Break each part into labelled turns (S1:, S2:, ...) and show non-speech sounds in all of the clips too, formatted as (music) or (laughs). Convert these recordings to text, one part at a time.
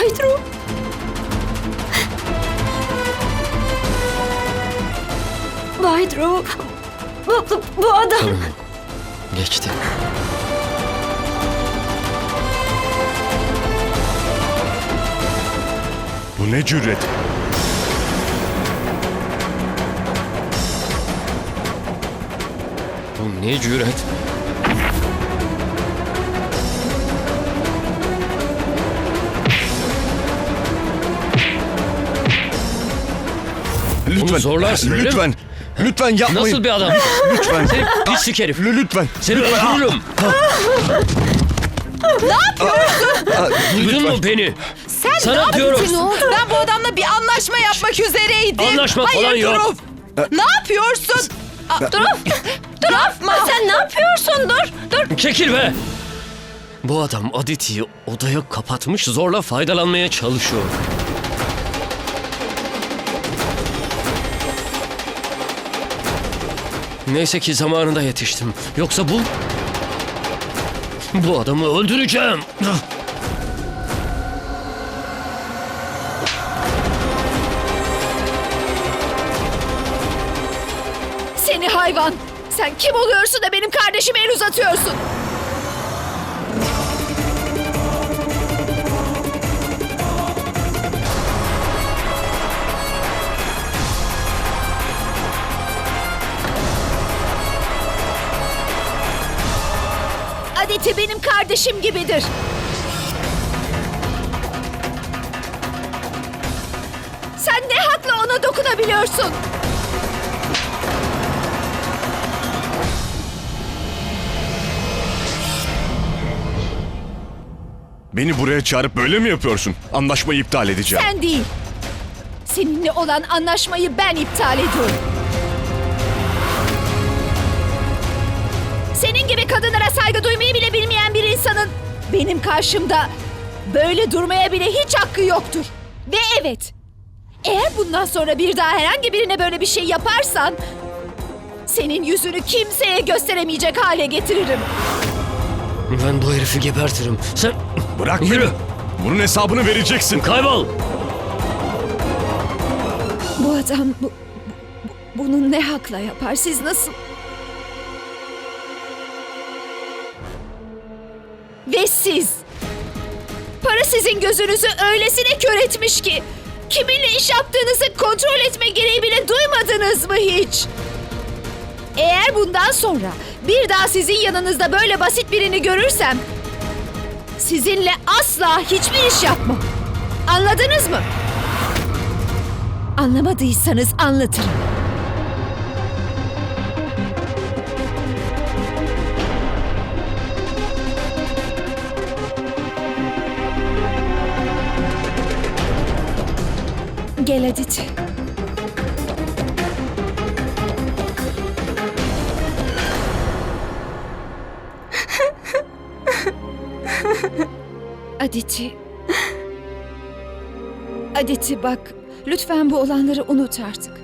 S1: Baydru. Baydru. Bu, bu, bu adam.
S2: Yok. Geçti.
S3: Bu ne cüret?
S2: Bu ne cüret?
S3: Lütfen.
S2: zorlarsın, öyle mi?
S3: Lütfen. Lütfen yapmayın.
S2: Nasıl bir adam? (laughs)
S3: Lütfen.
S2: Seni pislik herif.
S3: Lü- Lütfen.
S2: Seni öldürürüm. Duydun mu beni?
S4: Sen
S2: Sana
S4: ne yaptın?
S2: diyorum.
S4: Ne oldu? Ben bu adamla bir anlaşma yapmak üzereydim.
S2: Anlaşma
S4: Hayır,
S2: falan yok.
S4: Dhruv. Ne yapıyorsun? Aa,
S1: Dur. Dur.
S4: Yapma.
S1: Sen ne yapıyorsun? Dur. Dur.
S2: Çekil be! Bu adam Aditi'yi odaya kapatmış zorla faydalanmaya çalışıyor. Neyse ki zamanında yetiştim. Yoksa bu... Bu adamı öldüreceğim.
S1: Seni hayvan. Sen kim oluyorsun da benim kardeşime el uzatıyorsun? Kardeşim gibidir. Sen ne hakla ona dokunabiliyorsun?
S3: Beni buraya çağırıp böyle mi yapıyorsun? Anlaşmayı iptal edeceğim.
S1: Sen değil. Seninle olan anlaşmayı ben iptal ediyorum. Senin gibi kadınlara saygı duymayı benim karşımda böyle durmaya bile hiç hakkı yoktur. Ve evet, eğer bundan sonra bir daha herhangi birine böyle bir şey yaparsan senin yüzünü kimseye gösteremeyecek hale getiririm.
S2: Ben bu herifi gebertirim. Sen
S3: Bırak
S2: Yürü.
S3: beni. Bunun hesabını vereceksin.
S2: kaybol.
S1: Bu adam bu, bu- bunu ne hakla yapar? Siz nasıl? Ve siz? Para sizin gözünüzü öylesine kör etmiş ki kiminle iş yaptığınızı kontrol etme gereği bile duymadınız mı hiç? Eğer bundan sonra bir daha sizin yanınızda böyle basit birini görürsem sizinle asla hiçbir iş yapmam. Anladınız mı? Anlamadıysanız anlatırım. Gel Aditi. Aditi. Aditi bak, lütfen bu olanları unut artık.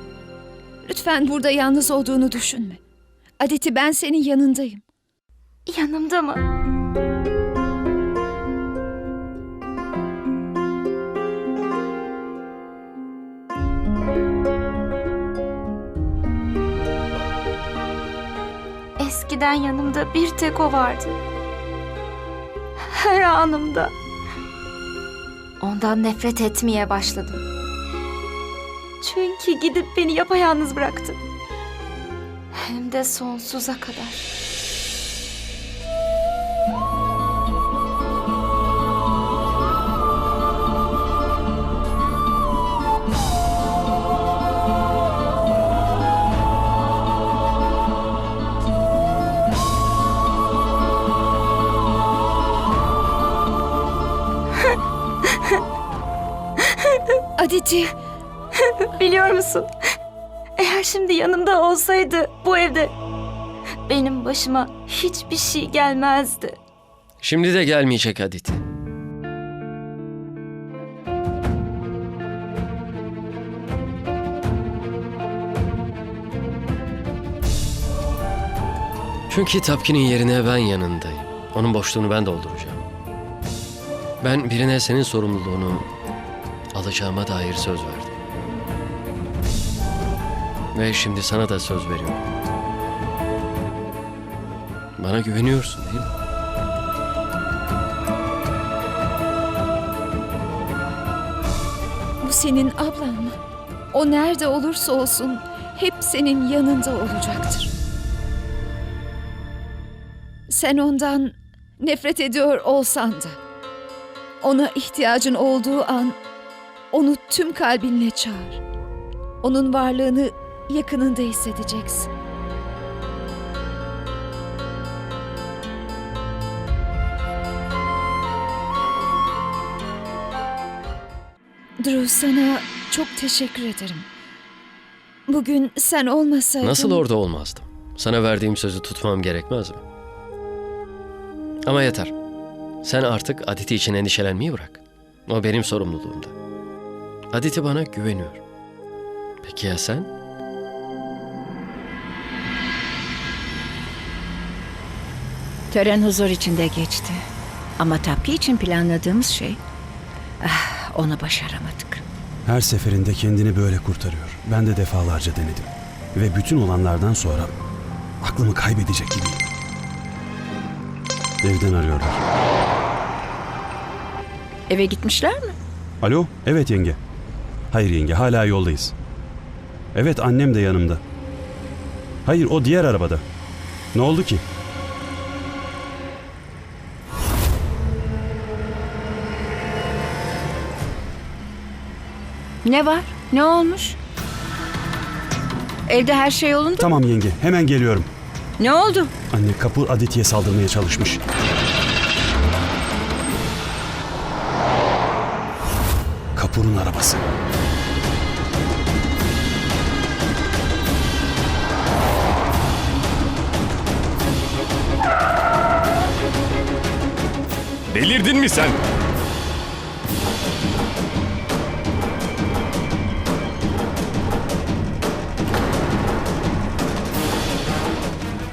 S1: Lütfen burada yalnız olduğunu düşünme. Aditi ben senin yanındayım.
S5: Yanımda mı? Eskiden yanımda bir tek o vardı. Her anımda. Ondan nefret etmeye başladım. Çünkü gidip beni yapayalnız bıraktı. Hem de sonsuza kadar.
S1: Aditi, (laughs)
S5: Biliyor musun? Eğer şimdi yanımda olsaydı bu evde benim başıma hiçbir şey gelmezdi.
S2: Şimdi de gelmeyecek Aditi. Çünkü Tapkin'in yerine ben yanındayım. Onun boşluğunu ben dolduracağım. Ben birine senin sorumluluğunu alacağıma dair söz verdim. Ve şimdi sana da söz veriyorum. Bana güveniyorsun değil mi?
S1: Bu senin ablan mı? O nerede olursa olsun hep senin yanında olacaktır. Sen ondan nefret ediyor olsan da ona ihtiyacın olduğu an onu tüm kalbinle çağır. Onun varlığını yakınında hissedeceksin. Drew sana çok teşekkür ederim. Bugün sen olmasaydın...
S2: Nasıl orada olmazdım? Sana verdiğim sözü tutmam gerekmez mi? Ama yeter. Sen artık Aditi için endişelenmeyi bırak. O benim sorumluluğumda. Aditi bana güveniyor. Peki ya sen?
S6: Tören huzur içinde geçti. Ama Tapki için planladığımız şey... Ah, onu başaramadık.
S7: Her seferinde kendini böyle kurtarıyor. Ben de defalarca denedim. Ve bütün olanlardan sonra aklımı kaybedecek gibiyim. Evden arıyorlar.
S6: Eve gitmişler mi?
S7: Alo, evet yenge. Hayır yenge, hala yoldayız. Evet, annem de yanımda. Hayır, o diğer arabada. Ne oldu ki?
S6: Ne var? Ne olmuş? Evde her şey yolunda mı?
S7: Tamam yenge, hemen geliyorum.
S6: Ne oldu?
S7: Anne Kapur Aditi'ye saldırmaya çalışmış. Kapur'un arabası.
S3: Delirdin mi sen?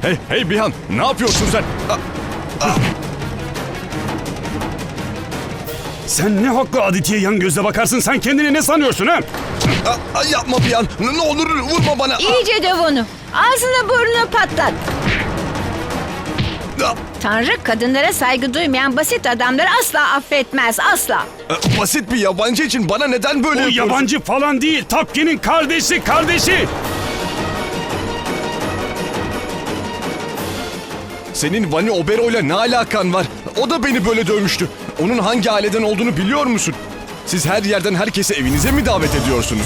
S3: Hey, hey Bihan, ne yapıyorsun sen? Aa,
S7: Sen ne haklı Aditi'ye yan gözle bakarsın? Sen kendini ne sanıyorsun ha?
S3: aa, aa, yapma Bihan, ne olur vurma bana.
S6: İyice döv onu. Ağzını burnunu patlat.
S3: Aa,
S6: Tanrı kadınlara saygı duymayan basit adamları asla affetmez. Asla.
S3: aa, Basit bir yabancı için bana neden böyle
S7: O
S3: yapıyorsun?
S7: yabancı falan değil. Tapki'nin kardeşi, kardeşi.
S3: Senin Vani Obero'yla ne alakan var? O da beni böyle dövmüştü. Onun hangi aileden olduğunu biliyor musun? Siz her yerden herkesi evinize mi davet ediyorsunuz?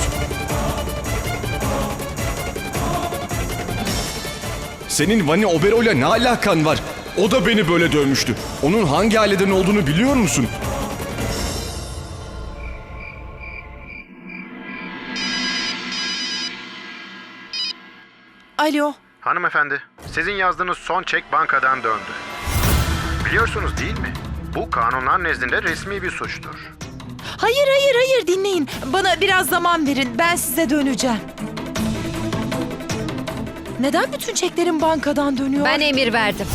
S3: Senin Vani Obero'yla ne alakan var? O da beni böyle dövmüştü. Onun hangi aileden olduğunu biliyor musun?
S4: Alo.
S8: Hanımefendi, sizin yazdığınız son çek bankadan döndü. Biliyorsunuz değil mi? Bu kanunlar nezdinde resmi bir suçtur.
S4: Hayır hayır hayır dinleyin. Bana biraz zaman verin. Ben size döneceğim. Neden bütün çeklerin bankadan dönüyor?
S1: Ben emir verdim.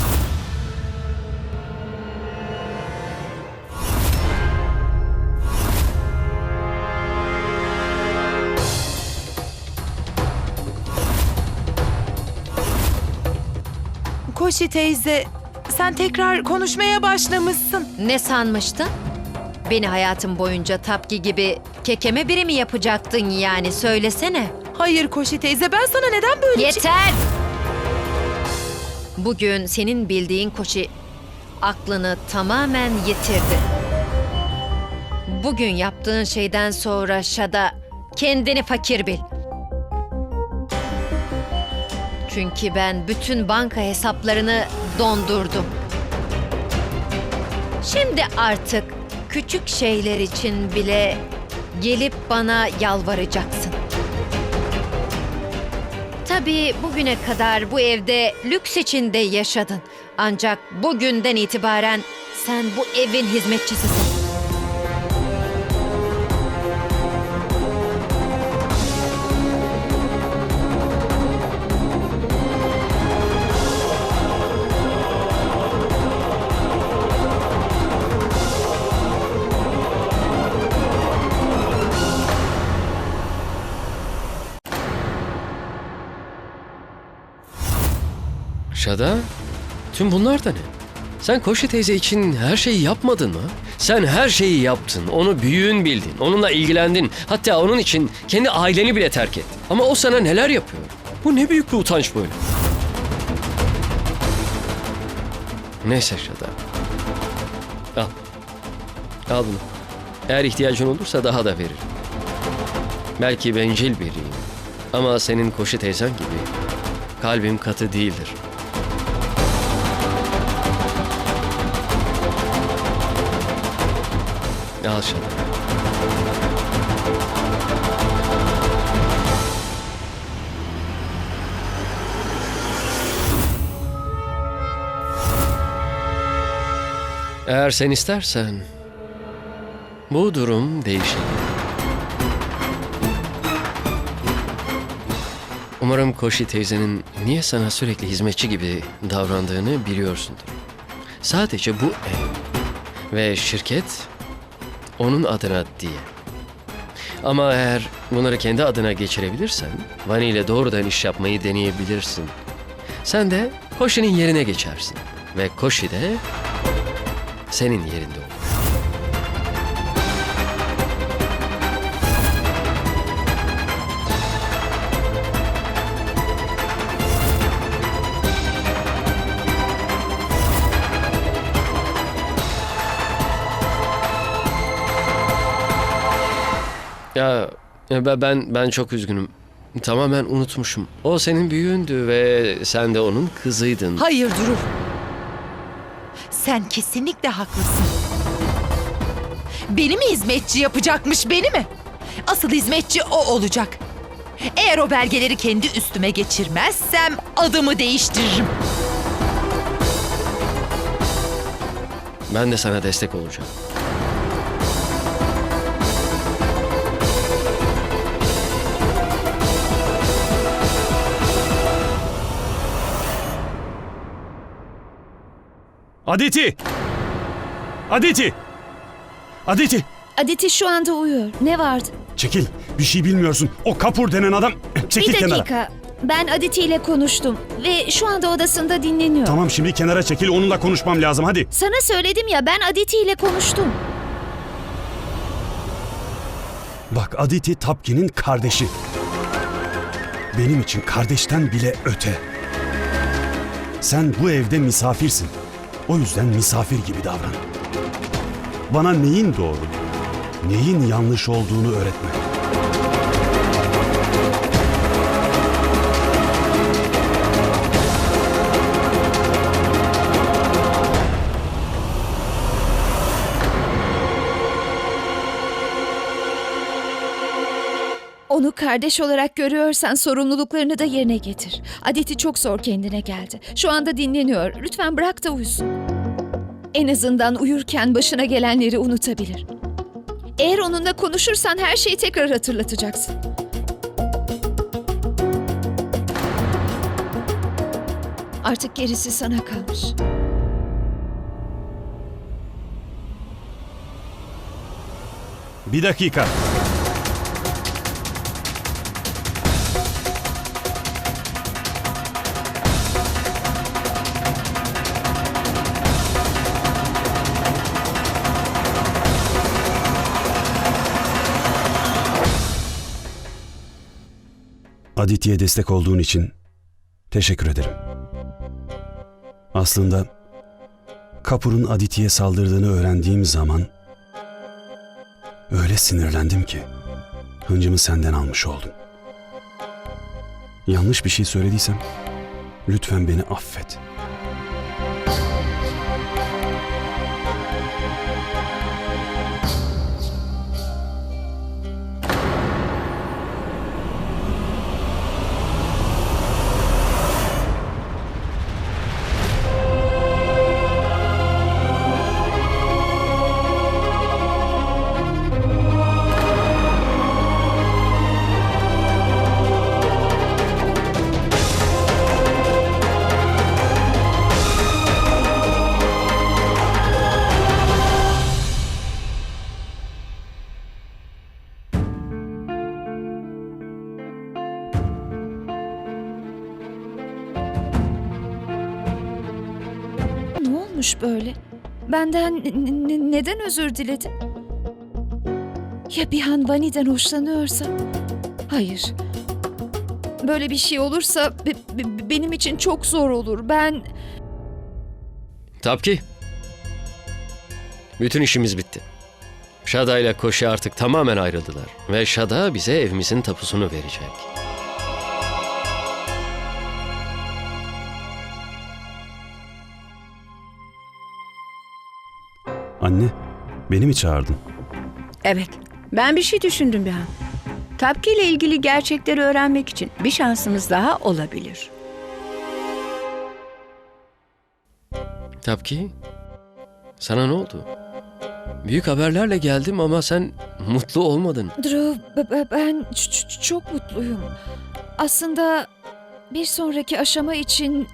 S4: Koşi teyze, sen tekrar konuşmaya başlamışsın.
S9: Ne sanmıştın? Beni hayatım boyunca Tapki gibi kekeme biri mi yapacaktın yani söylesene.
S4: Hayır Koşi teyze, ben sana neden böyle...
S9: Yeter! Bugün senin bildiğin koşi aklını tamamen yitirdi. Bugün yaptığın şeyden sonra Şada kendini fakir bil. Çünkü ben bütün banka hesaplarını dondurdum. Şimdi artık küçük şeyler için bile gelip bana yalvaracaksın. Tabii bugüne kadar bu evde lüks içinde yaşadın. Ancak bugünden itibaren sen bu evin hizmetçisisin.
S2: Şada, tüm bunlar da ne? Sen Koşi teyze için her şeyi yapmadın mı? Sen her şeyi yaptın. Onu büyüğün bildin. Onunla ilgilendin. Hatta onun için kendi aileni bile terk ettin. Ama o sana neler yapıyor? Bu ne büyük bir utanç böyle. Neyse Şada. Al. Al bunu. Eğer ihtiyacın olursa daha da veririm. Belki bencil biriyim. Ama senin Koşi teyzen gibi kalbim katı değildir. Al Şada. Eğer sen istersen bu durum değişir. Umarım Koşi teyzenin niye sana sürekli hizmetçi gibi davrandığını biliyorsundur. Sadece bu ev ve şirket onun adına diye. Ama eğer bunları kendi adına geçirebilirsen, Vani ile doğrudan iş yapmayı deneyebilirsin. Sen de Koşi'nin yerine geçersin. Ve Koşi de senin yerinde Ya ben ben çok üzgünüm. Tamamen unutmuşum. O senin büyüğündü ve sen de onun kızıydın.
S4: Hayır Duru. Sen kesinlikle haklısın. Beni mi hizmetçi yapacakmış beni mi? Asıl hizmetçi o olacak. Eğer o belgeleri kendi üstüme geçirmezsem adımı değiştiririm.
S2: Ben de sana destek olacağım.
S7: Aditi! Aditi! Aditi!
S1: Aditi şu anda uyuyor. Ne vardı?
S7: Çekil. Bir şey bilmiyorsun. O Kapur denen adam. Çekil
S1: bir
S7: kenara.
S1: dakika. Ben Aditi ile konuştum ve şu anda odasında dinleniyor.
S7: Tamam şimdi kenara çekil. Onunla konuşmam lazım. Hadi.
S1: Sana söyledim ya ben Aditi ile konuştum.
S7: Bak Aditi Tapki'nin kardeşi. Benim için kardeşten bile öte. Sen bu evde misafirsin. O yüzden misafir gibi davran. Bana neyin doğru, neyin yanlış olduğunu öğretme.
S1: Onu kardeş olarak görüyorsan sorumluluklarını da yerine getir. Aditi çok zor kendine geldi. Şu anda dinleniyor. Lütfen bırak da uyusun. En azından uyurken başına gelenleri unutabilir. Eğer onunla konuşursan her şeyi tekrar hatırlatacaksın. Artık gerisi sana kalmış.
S7: Bir dakika. Aditya destek olduğun için teşekkür ederim. Aslında Kapur'un Aditya saldırdığını öğrendiğim zaman öyle sinirlendim ki hıncımı senden almış oldum. Yanlış bir şey söylediysem lütfen beni affet.
S1: Benden neden özür diledin? Ya Bihan Vani'den hoşlanıyorsa? Hayır. Böyle bir şey olursa be- be- benim için çok zor olur. Ben
S2: Tapki. Bütün işimiz bitti. Şada ile Koşi artık tamamen ayrıldılar. Ve Şada bize evimizin tapusunu verecek.
S7: Beni mi çağırdın?
S6: Evet. Ben bir şey düşündüm ya. Tapki ile ilgili gerçekleri öğrenmek için bir şansımız daha olabilir.
S2: Tapki, sana ne oldu? Büyük haberlerle geldim ama sen mutlu olmadın.
S1: Drew, ben çok mutluyum. Aslında bir sonraki aşama için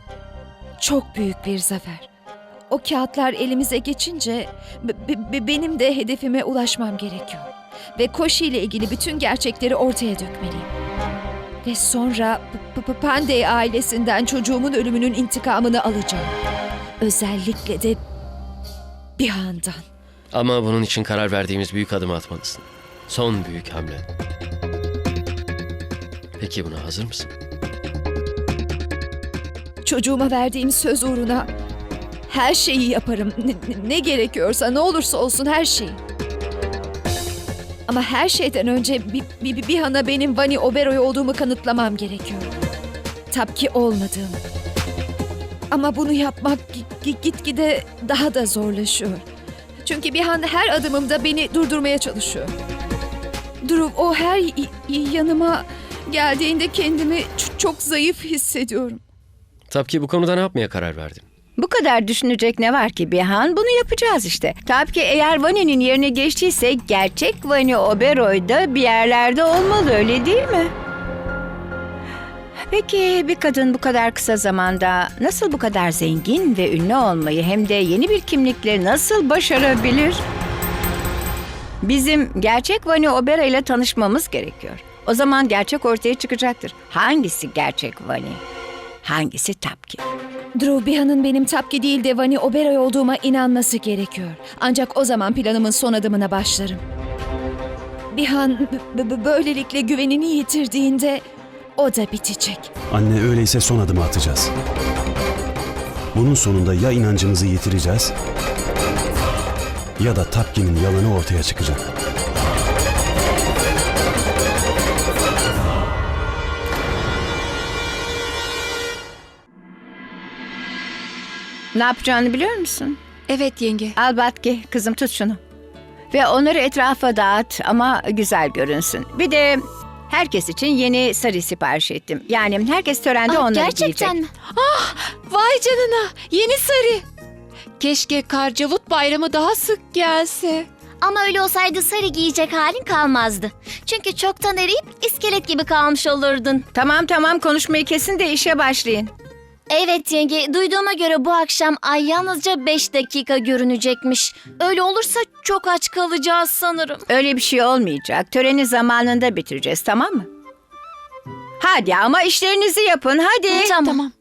S1: çok büyük bir zafer. O kağıtlar elimize geçince benim de hedefime ulaşmam gerekiyor. Ve Koşi ile ilgili bütün gerçekleri ortaya dökmeliyim. Ve sonra Pandey ailesinden çocuğumun ölümünün intikamını alacağım. Özellikle de Bihan'dan.
S2: Ama bunun için karar verdiğimiz büyük adımı atmalısın. Son büyük hamle. Peki buna hazır mısın?
S1: Çocuğuma verdiğim söz uğruna her şeyi yaparım. Ne, ne- gerekiyorsa ne olursa olsun her şeyi. Ama her şeyden önce bir, bir, bir, bir hana benim Vani Oberoi olduğumu kanıtlamam gerekiyor. Tapki olmadığım. Ama bunu yapmak gi- gi- gitgide daha da zorlaşıyor. Çünkü bir han her adımımda beni durdurmaya çalışıyor. Durup o her yanıma geldiğinde kendimi çok zayıf hissediyorum.
S2: Tapki bu konuda ne yapmaya karar verdin?
S6: Bu kadar düşünecek ne var ki Bihan? Bunu yapacağız işte. Tabii ki eğer Vani'nin yerine geçtiyse gerçek Vani Oberoy'da bir yerlerde olmalı öyle değil mi? Peki bir kadın bu kadar kısa zamanda nasıl bu kadar zengin ve ünlü olmayı hem de yeni bir kimlikle nasıl başarabilir? Bizim gerçek Vani Obera ile tanışmamız gerekiyor. O zaman gerçek ortaya çıkacaktır. Hangisi gerçek Vani? Hangisi Tapki?
S1: Drew Biha'nın benim Tapki değil de Vani Oberoi olduğuma inanması gerekiyor. Ancak o zaman planımın son adımına başlarım. Bihan böylelikle güvenini yitirdiğinde o da bitecek.
S7: Anne öyleyse son adımı atacağız. Bunun sonunda ya inancımızı yitireceğiz ya da Tapki'nin yalanı ortaya çıkacak.
S6: Ne yapacağını biliyor musun?
S10: Evet yenge.
S6: Al Batki, kızım tut şunu. Ve onları etrafa dağıt ama güzel görünsün. Bir de herkes için yeni sarı sipariş ettim. Yani herkes törende
S10: Aa,
S6: onları
S10: gerçekten
S6: giyecek.
S10: mi? Ah, vay canına. Yeni sarı. Keşke Karcavut bayramı daha sık gelse.
S5: Ama öyle olsaydı sarı giyecek halin kalmazdı. Çünkü çoktan eriyip iskelet gibi kalmış olurdun.
S6: Tamam tamam konuşmayı kesin de işe başlayın.
S5: Evet yenge, duyduğuma göre bu akşam ay yalnızca 5 dakika görünecekmiş. Öyle olursa çok aç kalacağız sanırım.
S6: Öyle bir şey olmayacak. Töreni zamanında bitireceğiz tamam mı? Hadi ama işlerinizi yapın hadi.
S5: Tamam.
S10: Tamam.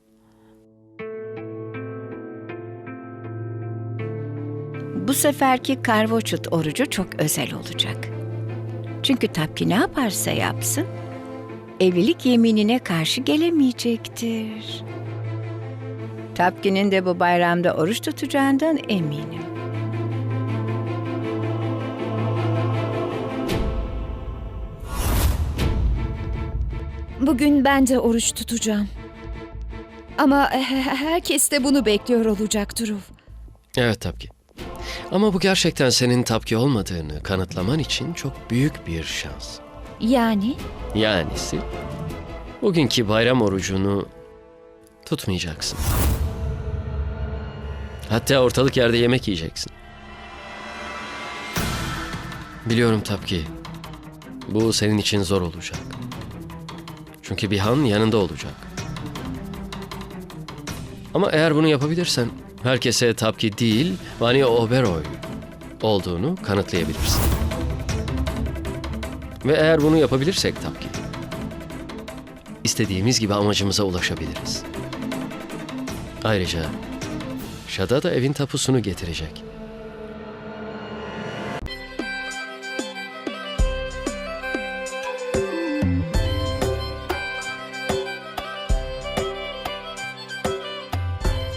S6: Bu seferki karvoçut orucu çok özel olacak. Çünkü Tapki ne yaparsa yapsın, evlilik yeminine karşı gelemeyecektir. Tapki'nin de bu bayramda oruç tutacağından eminim.
S1: Bugün ben de oruç tutacağım. Ama he- herkes de bunu bekliyor olacak Drew.
S2: Evet Tapki. Ama bu gerçekten senin Tapki olmadığını kanıtlaman için çok büyük bir şans.
S1: Yani
S2: Yanisi bugünkü bayram orucunu tutmayacaksın. Hatta ortalık yerde yemek yiyeceksin. Biliyorum Tapki. Bu senin için zor olacak. Çünkü Bihan yanında olacak. Ama eğer bunu yapabilirsen herkese Tapki değil Vani Oberoi olduğunu kanıtlayabilirsin. Ve eğer bunu yapabilirsek tabii ki istediğimiz gibi amacımıza ulaşabiliriz. Ayrıca Şada da evin tapusunu getirecek.